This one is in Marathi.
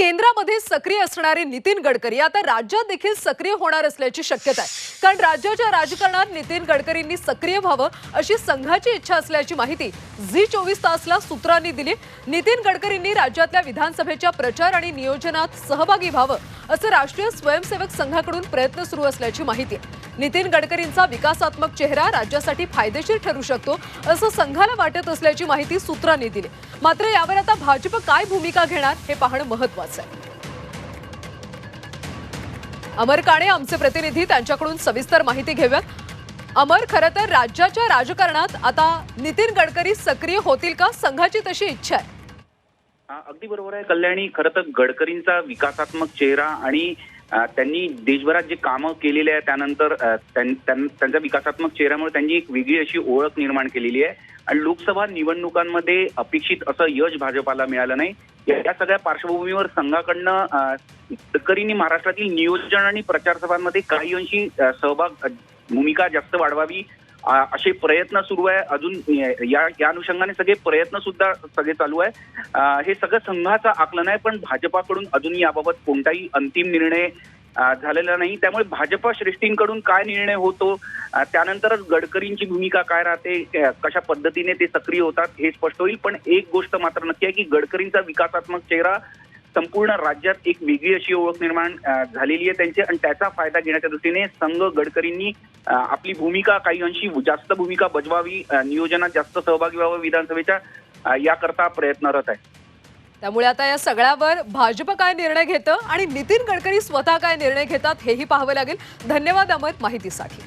केंद्रामध्ये सक्रिय असणारे नितीन गडकरी. आता राज्यात देखील सक्रिय होणार असल्याची शक्यता आहे. कारण राज्याच्या राजकारणात नितीन गडकरींनी सक्रिय व्हावं अशी संघाची इच्छा असल्याची माहिती झी चोवीस तासला सूत्रांनी दिली. नितीन गडकरींनी राज्यातल्या विधानसभेच्या प्रचार आणि नियोजनात सहभागी व्हावं असं राष्ट्रीय स्वयंसेवक संघाकडून प्रयत्न सुरू असल्याची माहिती आहे. नितीन गडकरींचा विकासात्मक चेहरा राज्यासाठी फायदेशीर ठरू शकतो असं संघाला वाटत असल्याची माहिती सूत्रांनी दिली. मात्र यावर आता भाजप काय भूमिका घेणार हे पाहणं महत्वाचं आहे. अमर काणे आमचे प्रतिनिधी त्यांच्याकडून सविस्तर माहिती घेऊयात. अमर खरं तर राज्याच्या राजकारणात आता नितीन गडकरी सक्रिय होतील का? संघाची तशी इच्छा आहे. अगदी बरोबर आहे. कल्याणी खरं तर गडकरींचा विकासात्मक चेहरा आणि त्यांनी देशभरात जे कामं केलेले आहे त्यानंतर त्यांच्या विकासात्मक चेहऱ्यामुळे त्यांनी एक वेगळी अशी ओळख निर्माण केलेली आहे. आणि लोकसभा निवडणुकांमध्ये अपेक्षित असं यश भाजपाला मिळालं नाही. या सगळ्या पार्श्वभूमीवर संघाकडनं गडकरींनी महाराष्ट्रातील नियोजन आणि प्रचार सभांमध्ये काही अंशी सहभाग भूमिका जास्त वाढवावी असे प्रयत्न सुरू आहे. अजून या या अनुषंगाने सगळे प्रयत्न सुद्धा सगळे चालू आहे. हे सगळं संघाचं आकलन आहे पण भाजपाकडून अजून याबाबत कोणताही अंतिम निर्णय झालेला नाही. त्यामुळे भाजपा श्रेष्ठींकडून काय निर्णय होतो? त्यानंतरच गडकरींची भूमिका काय राहते? कशा पद्धतीने ते सक्रिय होतात? हे स्पष्ट होईल. पण एक गोष्ट मात्र नक्की आहे की गडकरींचा विकासात्मक चेहरा संपूर्ण राज्यात एक वेगळी अशी ओळख निर्माण झालेली आहे त्यांची. आणि त्याचा फायदा घेण्याच्या दृष्टीने संघ गडकरींनी आपली भूमिका काही अंशी जास्त भूमिका बजवावी नियोजनात जास्त सहभागी व्हावं विधानसभेच्या याकरता प्रयत्नरत आहे. त्यामुळे आता या सगळ्यावर भाजप काय निर्णय घेतं आणि नितीन गडकरी स्वतः काय निर्णय घेतात हेही पाहावं लागेल. धन्यवाद अमर माहितीसाठी.